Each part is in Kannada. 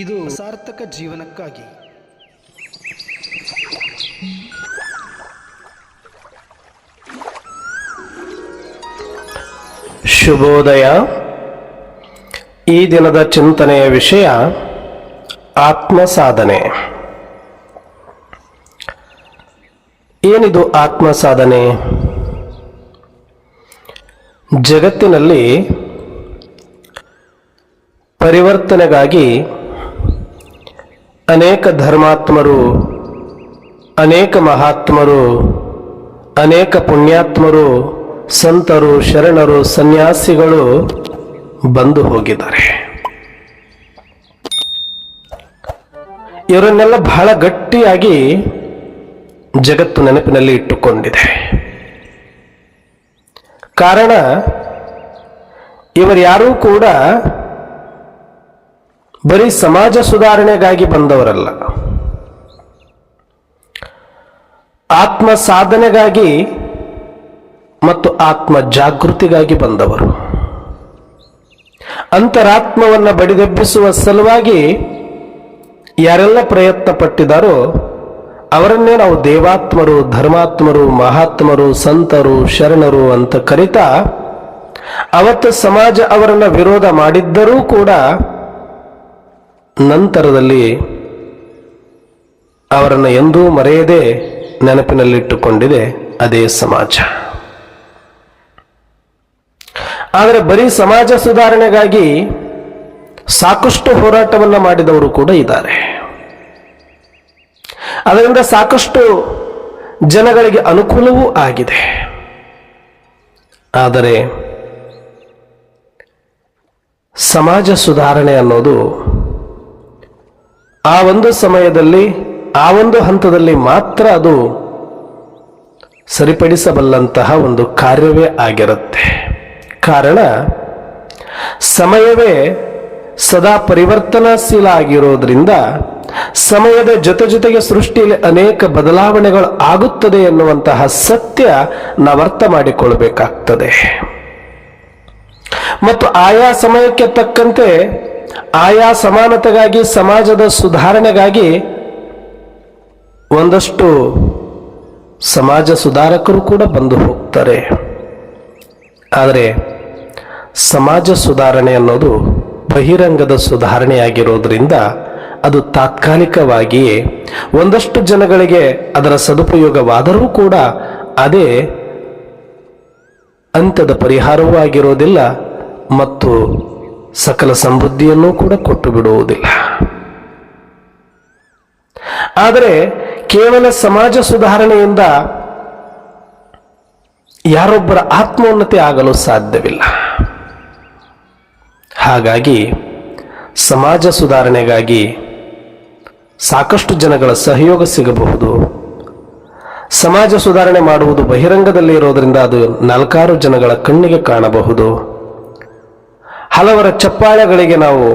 ಇದು ಸಾರ್ಥಕ ಜೀವನಕ್ಕಾಗಿ. ಶುಭೋದಯ. ಈ ದಿನದ ಚಿಂತನೆಯ ವಿಷಯ ಆತ್ಮ ಸಾಧನೆ ಏನಿದು ಆತ್ಮ ಸಾಧನೆ ಜಗತ್ತಿನಲ್ಲಿ ಪರಿವರ್ತನೆಗಾಗಿ ಅನೇಕ ಧರ್ಮಾತ್ಮರು, ಅನೇಕ ಮಹಾತ್ಮರು, ಅನೇಕ ಪುಣ್ಯಾತ್ಮರು, ಸಂತರು, ಶರಣರು, ಸನ್ಯಾಸಿಗಳು ಬಂದು ಹೋಗಿದ್ದಾರೆ. ಇವರನ್ನೆಲ್ಲ ಬಹಳ ಗಟ್ಟಿಯಾಗಿ ಜಗತ್ತು ನೆನಪಿನಲ್ಲಿ ಇಟ್ಟುಕೊಂಡಿದೆ. ಕಾರಣ ಇವರ್ಯಾರೂ ಕೂಡ ಬರೀ ಸಮಾಜ ಸುಧಾರಣೆಗಾಗಿ ಬಂದವರಲ್ಲ. ಆತ್ಮ ಸಾಧನೆಗಾಗಿ ಮತ್ತು ಆತ್ಮ ಜಾಗೃತಿಗಾಗಿ ಬಂದವರು. ಅಂತರಾತ್ಮವನ್ನು ಬಡಿದೆಬ್ಬಿಸುವ ಸಲುವಾಗಿ ಯಾರೆಲ್ಲ ಪ್ರಯತ್ನ ಪಟ್ಟಿದಾರೋ ಅವರನ್ನೇ ನಾವು ದೇವಾತ್ಮರು, ಧರ್ಮಾತ್ಮರು, ಮಹಾತ್ಮರು, ಸಂತರು, ಶರಣರು ಅಂತ ಕರಿತಾ ಅವತ್ತು ಸಮಾಜ ಅವರನ್ನ ವಿರೋಧ ಮಾಡಿದ್ದರೂ ಕೂಡ ನಂತರದಲ್ಲಿ ಅವರನ್ನು ಎಂದೂ ಮರೆಯದೆ ನೆನಪಿನಲ್ಲಿಟ್ಟುಕೊಂಡಿದೆ ಅದೇ ಸಮಾಜ. ಆದರೆ ಬರೀ ಸಮಾಜ ಸುಧಾರಣೆಗಾಗಿ ಸಾಕಷ್ಟು ಹೋರಾಟವನ್ನು ಮಾಡಿದವರು ಕೂಡ ಇದ್ದಾರೆ. ಅದರಿಂದ ಸಾಕಷ್ಟು ಜನಗಳಿಗೆ ಅನುಕೂಲವೂ ಆಗಿದೆ. ಆದರೆ ಸಮಾಜ ಸುಧಾರಣೆ ಅನ್ನೋದು ಆ ಒಂದು ಸಮಯದಲ್ಲಿ, ಆ ಒಂದು ಹಂತದಲ್ಲಿ ಮಾತ್ರ ಅದು ಸರಿಪಡಿಸಬಲ್ಲಂತಹ ಒಂದು ಕಾರ್ಯವೇ ಆಗಿರುತ್ತೆ. ಕಾರಣ, ಸಮಯವೇ ಸದಾ ಪರಿವರ್ತನಾಶೀಲ ಆಗಿರೋದ್ರಿಂದ ಸಮಯದ ಜೊತೆ ಜೊತೆಗೆ ಸೃಷ್ಟಿಯಲ್ಲಿ ಅನೇಕ ಬದಲಾವಣೆಗಳು ಆಗುತ್ತದೆ ಎನ್ನುವಂತಹ ಸತ್ಯ ನಾವು ಅರ್ಥ ಮಾಡಿಕೊಳ್ಳಬೇಕಾಗ್ತದೆ ಮತ್ತು ಆಯಾ ಸಮಯಕ್ಕೆ ತಕ್ಕಂತೆ ಆಯಾ ಸಮಾನತೆಗಾಗಿ, ಸಮಾಜದ ಸುಧಾರಣೆಗಾಗಿ ಒಂದಷ್ಟು ಸಮಾಜ ಸುಧಾರಕರು ಕೂಡ ಬಂದು ಹೋಗ್ತಾರೆ. ಆದರೆ ಸಮಾಜ ಸುಧಾರಣೆ ಅನ್ನೋದು ಬಹಿರಂಗದ ಸುಧಾರಣೆಯಾಗಿರೋದ್ರಿಂದ ಅದು ತಾತ್ಕಾಲಿಕವಾಗಿಯೇ ಒಂದಷ್ಟು ಜನಗಳಿಗೆ ಅದರ ಸದುಪಯೋಗವಾದರೂ ಕೂಡ ಅದೇ ಅಂತ್ಯದ ಪರಿಹಾರವೂ ಆಗಿರೋದಿಲ್ಲ. ಮತ್ತು ಸಕಲ ಸಮೃದ್ಧಿಯನ್ನೂ ಕೂಡ ಕೊಟ್ಟು ಬಿಡುವುದಿಲ್ಲ ಆದರೆ ಕೇವಲ ಸಮಾಜ ಸುಧಾರಣೆಯಿಂದ ಯಾರೊಬ್ಬರ ಆತ್ಮೋನ್ನತಿ ಆಗಲು ಸಾಧ್ಯವಿಲ್ಲ. ಹಾಗಾಗಿ ಸಮಾಜ ಸುಧಾರಣೆಗಾಗಿ ಸಾಕಷ್ಟು ಜನಗಳ ಸಹಯೋಗ ಸಿಗಬಹುದು. ಸಮಾಜ ಸುಧಾರಣೆ ಮಾಡುವುದು ಬಹಿರಂಗದಲ್ಲಿ ಇರೋದರಿಂದ ಅದು ನಾಲ್ಕಾರು ಜನಗಳ ಕಣ್ಣಿಗೆ ಕಾಣಬಹುದು. ಹಲವರ ಚಪ್ಪಾಳೆಗಳಿಗೆ ನಾವು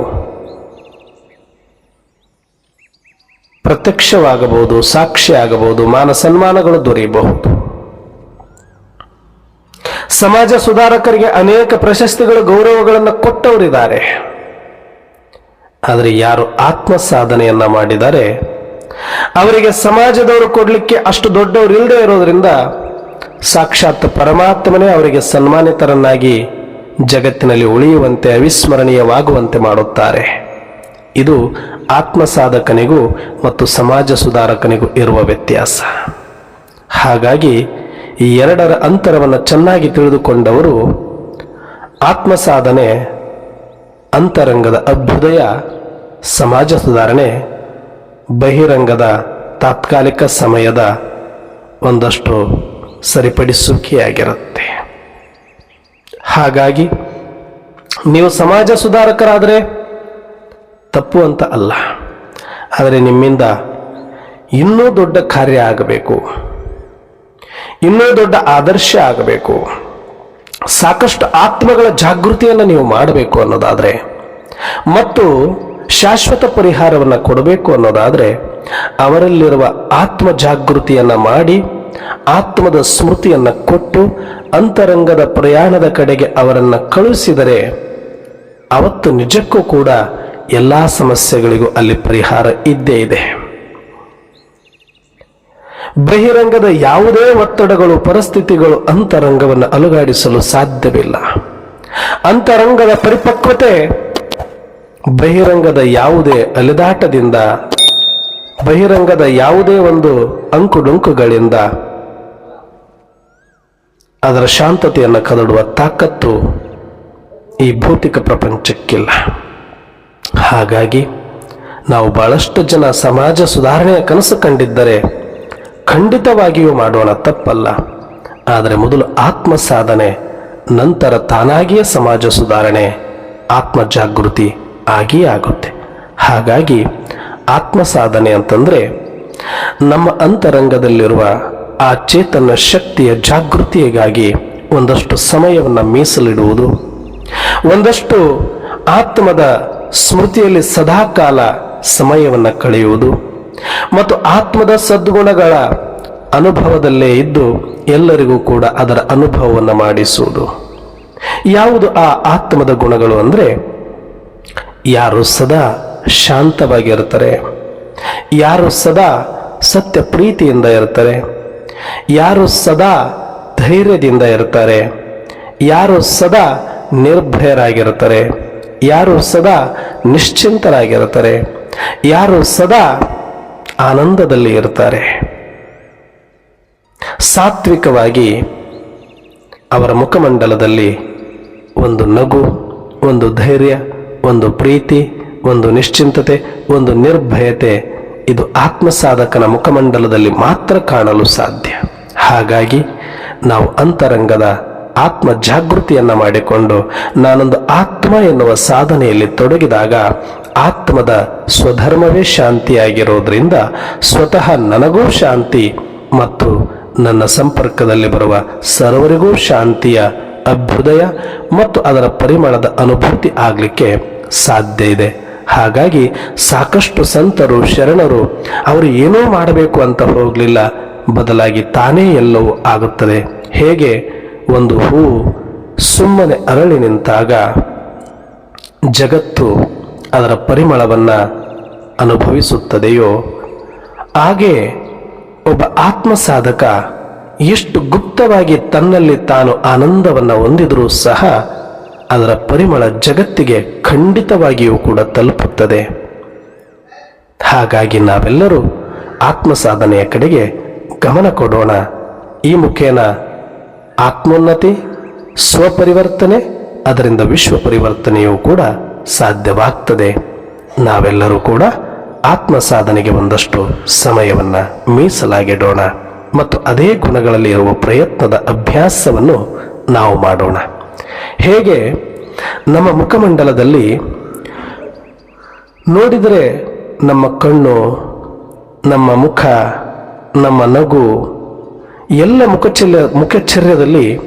ಪ್ರತ್ಯಕ್ಷವಾಗಬಹುದು ಸಾಕ್ಷಿ ಆಗಬಹುದು ಮಾನ ಸನ್ಮಾನಗಳು ದೊರೆಯಬಹುದು. ಸಮಾಜ ಸುಧಾರಕರಿಗೆ ಅನೇಕ ಪ್ರಶಸ್ತಿಗಳು, ಗೌರವಗಳನ್ನು ಕೊಟ್ಟವರಿದ್ದಾರೆ. ಆದರೆ ಯಾರು ಆತ್ಮ ಸಾಧನೆಯನ್ನ ಮಾಡಿದ್ದಾರೆ? ಅವರಿಗೆ ಸಮಾಜದವರು ಕೊಡಲಿಕ್ಕೆ ಅಷ್ಟು ದೊಡ್ಡವರು ಇಲ್ಲದೆ ಇರೋದ್ರಿಂದ ಸಾಕ್ಷಾತ್ ಪರಮಾತ್ಮನೇ ಅವರಿಗೆ ಸನ್ಮಾನಿತರನ್ನಾಗಿ ಜಗತ್ತಿನಲ್ಲಿ ಉಳಿಯುವಂತೆ, ಅವಿಸ್ಮರಣೀಯವಾಗುವಂತೆ ಮಾಡುತ್ತಾರೆ. ಇದು ಆತ್ಮ ಸಾಧಕನಿಗೂ ಮತ್ತು ಸಮಾಜ ಸುಧಾರಕನಿಗೂ ಇರುವ ವ್ಯತ್ಯಾಸ. ಹಾಗಾಗಿ ಈ ಎರಡರ ಅಂತರವನ್ನು ಚೆನ್ನಾಗಿ ತಿಳಿದುಕೊಂಡವರು ಆತ್ಮ ಸಾಧನೆ ಅಂತರಂಗದ ಅಭ್ಯುದಯ, ಸಮಾಜ ಸುಧಾರಣೆ, ಬಹಿರಂಗದ ತಾತ್ಕಾಲಿಕ ಸಮಯದ ಒಂದಷ್ಟು ಸರಿಪಡಿಸುವಿಕೆಯಾಗಿರುತ್ತೆ. ಹಾಗಾಗಿ ನೀವು ಸಮಾಜ ಸುಧಾರಕರಾದರೆ ತಪ್ಪು ಅಂತ ಅಲ್ಲ. ಆದರೆ ನಿಮ್ಮಿಂದ ಇನ್ನೂ ದೊಡ್ಡ ಕಾರ್ಯ ಆಗಬೇಕು. ಇನ್ನೂ ದೊಡ್ಡ ಆದರ್ಶ ಆಗಬೇಕು. ಸಾಕಷ್ಟು ಆತ್ಮಗಳ ಜಾಗೃತಿಯನ್ನು ನೀವು ಮಾಡಬೇಕು ಅನ್ನೋದಾದರೆ ಮತ್ತು ಶಾಶ್ವತ ಪರಿಹಾರವನ್ನು ಕೊಡಬೇಕು ಅನ್ನೋದಾದರೆ ಅವರಲ್ಲಿರುವ ಆತ್ಮ ಜಾಗೃತಿಯನ್ನು ಮಾಡಿ ಆತ್ಮದ ಸ್ಮೃತಿಯನ್ನು ಕೊಟ್ಟು ಅಂತರಂಗದ ಪ್ರಯಾಣದ ಕಡೆಗೆ ಅವರನ್ನು ಕಳುಹಿಸಿದರೆ ಅವತ್ತು ನಿಜಕ್ಕೂ ಕೂಡ ಎಲ್ಲ ಸಮಸ್ಯೆಗಳಿಗೂ ಅಲ್ಲಿ ಪರಿಹಾರ ಇದ್ದೇ ಇದೆ. ಬಹಿರಂಗದ ಯಾವುದೇ ಒತ್ತಡಗಳು, ಪರಿಸ್ಥಿತಿಗಳು ಅಂತರಂಗವನ್ನು ಅಲುಗಾಡಿಸಲು ಸಾಧ್ಯವಿಲ್ಲ. ಅಂತರಂಗದ ಪರಿಪಕ್ವತೆ ಬಹಿರಂಗದ ಯಾವುದೇ ಅಲೆದಾಟದಿಂದ ಬಹಿರಂಗದ ಯಾವುದೇ ಒಂದು ಅಂಕುಡೊಂಕುಗಳಿಂದ ಅದರ ಶಾಂತತೆಯನ್ನು ಕದಡುವ ತಾಕತ್ತು ಈ ಭೌತಿಕ ಪ್ರಪಂಚಕ್ಕಿಲ್ಲ. ಹಾಗಾಗಿ ನಾವು ಬಹಳಷ್ಟು ಜನ ಸಮಾಜ ಸುಧಾರಣೆಯ ಕನಸು ಕಂಡಿದ್ದರೆ ಖಂಡಿತವಾಗಿಯೂ ಮಾಡೋಣ ತಪ್ಪಲ್ಲ. ಆದರೆ ಮೊದಲು ಆತ್ಮ ಸಾಧನೆ ನಂತರ ತಾನಾಗಿಯೇ ಸಮಾಜ ಸುಧಾರಣೆ ಆತ್ಮ ಜಾಗೃತಿ ಆಗಿಯೇ ಆಗುತ್ತೆ. ಹಾಗಾಗಿ ಆತ್ಮ ಸಾಧನೆ ಅಂತಂದ್ರೆ ನಮ್ಮ ಅಂತರಂಗದಲ್ಲಿರುವ ಆ ಚೇತನ ಶಕ್ತಿಯ ಜಾಗೃತಿಗಾಗಿ ಒಂದಷ್ಟು ಸಮಯವನ್ನು ಮೀಸಲಿಡುವುದು, ಒಂದಷ್ಟು ಆತ್ಮದ ಸ್ಮೃತಿಯಲ್ಲಿ ಸದಾಕಾಲ ಸಮಯವನ್ನು ಕಳೆಯುವುದು ಮತ್ತು ಆತ್ಮದ ಸದ್ಗುಣಗಳ ಅನುಭವದಲ್ಲೇ ಇದ್ದು ಎಲ್ಲರಿಗೂ ಕೂಡ ಅದರ ಅನುಭವವನ್ನು ಮಾಡಿಸುವುದು. ಯಾವುದು ಆ ಆತ್ಮದ ಗುಣಗಳು ಅಂದರೆ? ಯಾರು ಸದಾ ಶಾಂತವಾಗಿರ್ತಾರೆ ಯಾರು ಸದಾ ಸತ್ಯ ಪ್ರೀತಿಯಿಂದ ಇರ್ತಾರೆ ಯಾರು ಸದಾ ಧೈರ್ಯದಿಂದ ಇರ್ತಾರೆ ಯಾರು ಸದಾ ನಿರ್ಭಯರಾಗಿರ್ತಾರೆ ಯಾರು ಸದಾ ನಿಶ್ಚಿಂತರಾಗಿರ್ತಾರೆ ಯಾರು ಸದಾ ಆನಂದದಲ್ಲಿ ಇರ್ತಾರೆ ಸಾತ್ವಿಕವಾಗಿ ಅವರ ಮುಖಮಂಡಲದಲ್ಲಿ ಒಂದು ನಗು, ಒಂದು ಧೈರ್ಯ, ಒಂದು ಪ್ರೀತಿ ಒಂದು ನಿಶ್ಚಿಂತತೆ, ಒಂದು ನಿರ್ಭಯತೆ, ಇದು ಆತ್ಮಸಾಧಕನ ಮುಖಮಂಡಲದಲ್ಲಿ ಮಾತ್ರ ಕಾಣಲು ಸಾಧ್ಯ. ಹಾಗಾಗಿ ನಾವು ಅಂತರಂಗದ ಆತ್ಮ ಜಾಗೃತಿಯನ್ನ ಮಾಡಿಕೊಂಡು ನಾನೊಂದು ಆತ್ಮ ಎನ್ನುವ ಸಾಧನೆಯಲ್ಲಿ ತೊಡಗಿದಾಗ ಆತ್ಮದ ಸ್ವಧರ್ಮವೇ ಶಾಂತಿಯಾಗಿರೋದ್ರಿಂದ ಸ್ವತಃ ನನಗೂ ಶಾಂತಿ ಮತ್ತು ನನ್ನ ಸಂಪರ್ಕದಲ್ಲಿ ಬರುವ ಸರ್ವರಿಗೂ ಶಾಂತಿಯ ಅಭ್ಯುದಯ ಮತ್ತು ಅದರ ಪರಿಮಳದ ಅನುಭೂತಿ ಆಗಲಿಕ್ಕೆ ಸಾಧ್ಯ ಇದೆ. ಹಾಗಾಗಿ ಸಾಕಷ್ಟು ಸಂತರು, ಶರಣರು ಅವರು ಏನೂ ಮಾಡಬೇಕು ಅಂತ ಹೋಗಲಿಲ್ಲ. ಬದಲಾಗಿ ತಾನೇ ಎಲ್ಲವೂ ಆಗುತ್ತದೆ. ಹೇಗೆ? ಒಂದು ಹೂ ಸುಮ್ಮನೆ ಅರಳಿ ನಿಂತಾಗ ಜಗತ್ತು ಅದರ ಪರಿಮಳವನ್ನು ಅನುಭವಿಸುತ್ತದೆಯೋ? ಹಾಗೆ ಒಬ್ಬ ಆತ್ಮ ಸಾಧಕ ಎಷ್ಟು ಗುಪ್ತವಾಗಿ ತನ್ನಲ್ಲಿ ತಾನು ಆನಂದವನ್ನು ಹೊಂದಿದರೂ ಸಹ ಅದರ ಪರಿಮಳ ಜಗತ್ತಿಗೆ ಖಂಡಿತವಾಗಿಯೂ ಕೂಡ ತಲುಪುತ್ತದೆ. ಹಾಗಾಗಿ ನಾವೆಲ್ಲರೂ ಆತ್ಮ ಸಾಧನೆಯ ಕಡೆಗೆ ಗಮನ ಕೊಡೋಣ. ಈ ಮುಖೇನ ಆತ್ಮೋನ್ನತಿ, ಸ್ವಪರಿವರ್ತನೆ, ಅದರಿಂದ ವಿಶ್ವ ಪರಿವರ್ತನೆಯೂ ಕೂಡ ಸಾಧ್ಯವಾಗ್ತದೆ. ನಾವೆಲ್ಲರೂ ಕೂಡ ಆತ್ಮ ಸಾಧನೆಗೆ ಒಂದಷ್ಟು ಸಮಯವನ್ನು ಮೀಸಲಾಗಿಡೋಣ. ಮತ್ತು ಅದೇ ಗುಣಗಳಲ್ಲಿ ಇರುವ ಪ್ರಯತ್ನದ ಅಭ್ಯಾಸವನ್ನು ನಾವು ಮಾಡೋಣ. ಹೇಗೆ ನಮ್ಮ ಮುಖಮಂಡಲದಲ್ಲಿ ನೋಡಿದರೆ ನಮ್ಮ ಕಣ್ಣು, ನಮ್ಮ ಮುಖ, ನಮ್ಮ ನಗು, ಎಲ್ಲ ಮುಖಚರ್ಯ, ಮುಖಚರ್ಯದಲ್ಲಿ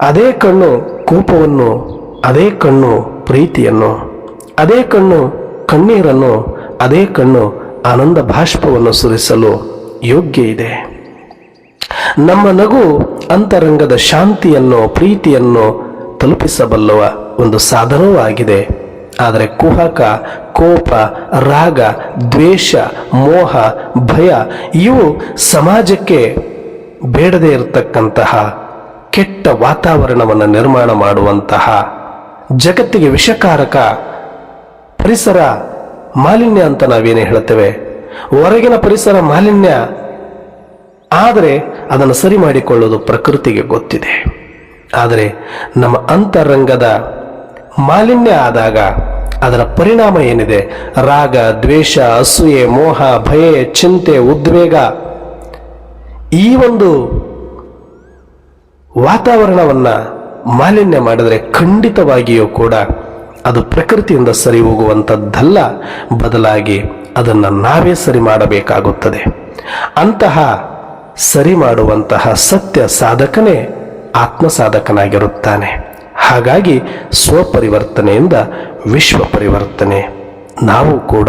ಅದೇ ಕಣ್ಣು ಕೋಪವನ್ನು, ಅದೇ ಕಣ್ಣು ಪ್ರೀತಿಯನ್ನು, ಅದೇ ಕಣ್ಣು ಕಣ್ಣೀರನ್ನು, ಅದೇ ಕಣ್ಣು ಆನಂದ ಬಾಷ್ಪವನ್ನು ಸುರಿಸಲು ಯೋಗ್ಯ ಇದೆ. ನಮ್ಮ ನಗು ಅಂತರಂಗದ ಶಾಂತಿಯನ್ನು, ಪ್ರೀತಿಯನ್ನು ತಲುಪಿಸಬಲ್ಲವ ಒಂದು ಸಾಧನವೂ ಆಗಿದೆ ಆದರೆ ಕುಹಕ, ಕೋಪ, ರಾಗ, ದ್ವೇಷ, ಮೋಹ, ಭಯ ಇವು ಸಮಾಜಕ್ಕೆ ಬೇಡದೇ ಇರತಕ್ಕಂತಹ ಕೆಟ್ಟ ವಾತಾವರಣವನ್ನು ನಿರ್ಮಾಣ ಮಾಡುವಂತಹ ಜಗತ್ತಿಗೆ ವಿಷಕಾರಕ ಪರಿಸರ ಮಾಲಿನ್ಯ ಅಂತ ನಾವೇನು ಹೇಳ್ತೇವೆ. ಹೊರಗಿನ ಪರಿಸರ ಮಾಲಿನ್ಯ ಆದರೆ ಅದನ್ನು ಸರಿ ಮಾಡಿಕೊಳ್ಳೋದು ಪ್ರಕೃತಿಗೆ ಗೊತ್ತಿದೆ. ಆದರೆ ನಮ್ಮ ಅಂತರಂಗದ ಮಾಲಿನ್ಯ ಆದಾಗ ಅದರ ಪರಿಣಾಮ ಏನಿದೆ? ರಾಗ, ದ್ವೇಷ, ಅಸೂಯೆ, ಮೋಹ, ಭಯ, ಚಿಂತೆ, ಉದ್ವೇಗ ಈ ಒಂದು ವಾತಾವರಣವನ್ನ ಮಾಲಿನ್ಯ ಮಾಡಿದರೆ ಖಂಡಿತವಾಗಿಯೂ ಕೂಡ ಅದು ಪ್ರಕೃತಿಯಿಂದ ಸರಿ ಹೋಗುವಂಥದ್ದಲ್ಲ ಬದಲಾಗಿ ಅದನ್ನು ನಾವೇ ಸರಿ ಮಾಡಬೇಕಾಗುತ್ತದೆ. ಅಂತಹ ಸರಿ ಮಾಡುವಂತಹ ಸತ್ಯ ಸಾಧಕನೇ ಆತ್ಮ ಸಾಧಕನಾಗಿರುತ್ತಾನೆ ಹಾಗಾಗಿ ಸ್ವಪರಿವರ್ತನೆಯಿಂದ ವಿಶ್ವ ಪರಿವರ್ತನೆ. ನಾವು ಕೂಡ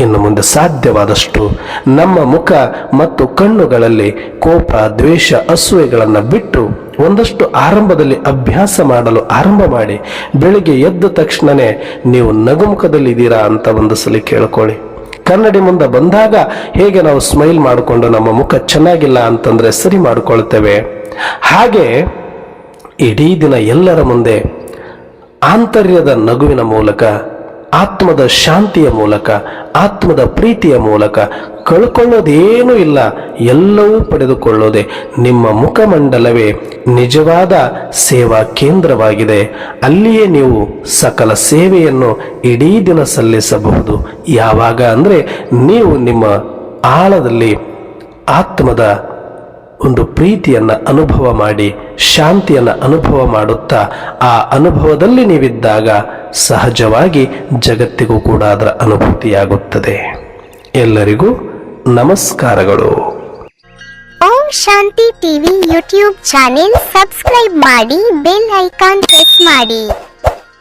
ಇನ್ನು ಮುಂದೆ ಸಾಧ್ಯವಾದಷ್ಟು ನಮ್ಮ ಮುಖ ಮತ್ತು ಕಣ್ಣುಗಳಲ್ಲಿ ಕೋಪ, ದ್ವೇಷ, ಅಸೂಯೆಗಳನ್ನು ಬಿಟ್ಟು ಒಂದಷ್ಟು ಆರಂಭದಲ್ಲಿ ಅಭ್ಯಾಸ ಮಾಡಲು ಆರಂಭ ಮಾಡಿ, ಬೆಳಿಗ್ಗೆ ಎದ್ದ ತಕ್ಷಣವೇ ನೀವು ನಗುಮುಖದಲ್ಲಿ ಇದ್ದೀರಾ ಅಂತ ಒಂದು ಸಲ ಕೇಳ್ಕೊಳ್ಳಿ. ಕನ್ನಡಿ ಮುಂದೆ ಬಂದಾಗ ಹೇಗೆ ನಾವು ಸ್ಮೈಲ್ ಮಾಡಿಕೊಂಡು ನಮ್ಮ ಮುಖ ಚೆನ್ನಾಗಿಲ್ಲ ಅಂತಂದ್ರೆ ಸರಿ ಮಾಡಿಕೊಳ್ತೇವೆ. ಹಾಗೆ ಇಡೀ ದಿನ ಎಲ್ಲರ ಮುಂದೆ ಆಂತರ್ಯದ ನಗುವಿನ ಮೂಲಕ, ಆತ್ಮದ ಶಾಂತಿಯ ಮೂಲಕ, ಆತ್ಮದ ಪ್ರೀತಿಯ ಮೂಲಕ ಕಳ್ಕೊಳ್ಳೋದೇನೂ ಇಲ್ಲ, ಎಲ್ಲವೂ ಪಡೆದುಕೊಳ್ಳೋದೆ ನಿಮ್ಮ ಮುಖಮಂಡಲವೇ ನಿಜವಾದ ಸೇವಾ ಕೇಂದ್ರವಾಗಿದೆ. ಅಲ್ಲಿಯೇ ನೀವು ಸಕಲ ಸೇವೆಯನ್ನು ಇಡೀ ದಿನ ಸಲ್ಲಿಸಬಹುದು. ಯಾವಾಗ ಅಂದರೆ ನೀವು ನಿಮ್ಮ ಆಳದಲ್ಲಿ ಆತ್ಮದ ಒಂದು ಪ್ರೀತಿಯನ್ನು ಅನುಭವ ಮಾಡಿ, ಶಾಂತಿಯನ್ನು ಅನುಭವ ಮಾಡುತ್ತಾ, ಆ ಅನುಭವದಲ್ಲಿ ನೀವಿದ್ದಾಗ ಸಹಜವಾಗಿ ಜಗತ್ತಿಗೂ ಕೂಡ ಅದರ ಅನುಭೂತಿಯಾಗುತ್ತದೆ. ಎಲ್ಲರಿಗೂ ನಮಸ್ಕಾರಗಳು. Om Shanti TV YouTube channel subscribe ಮಾಡಿ, ಬೆಲ್ ಐಕಾನ್ ಪ್ರೆಸ್ ಮಾಡಿ.